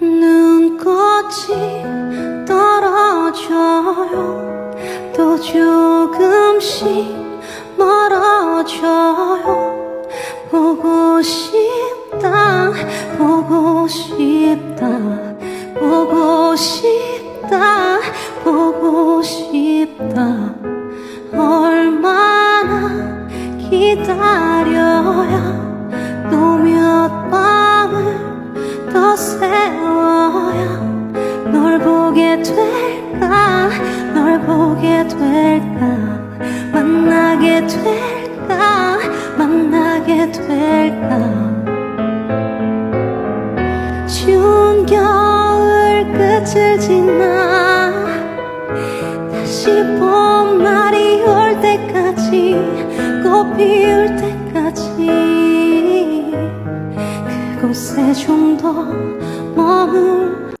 눈꽃이 떨어져요. 또 조금씩 멀어져요. 보고 싶다 보고 싶다 보고 싶다 보고 싶다. 얼마나 기다려 더 세워야 널 보게 될까? 널 보게 될까? 만나게 될까? 만나게 될까? 추운 겨울 끝을 지나 다시 봄날이 올 때까지 꽃 피울 때까지 그곳에 좀 더 머물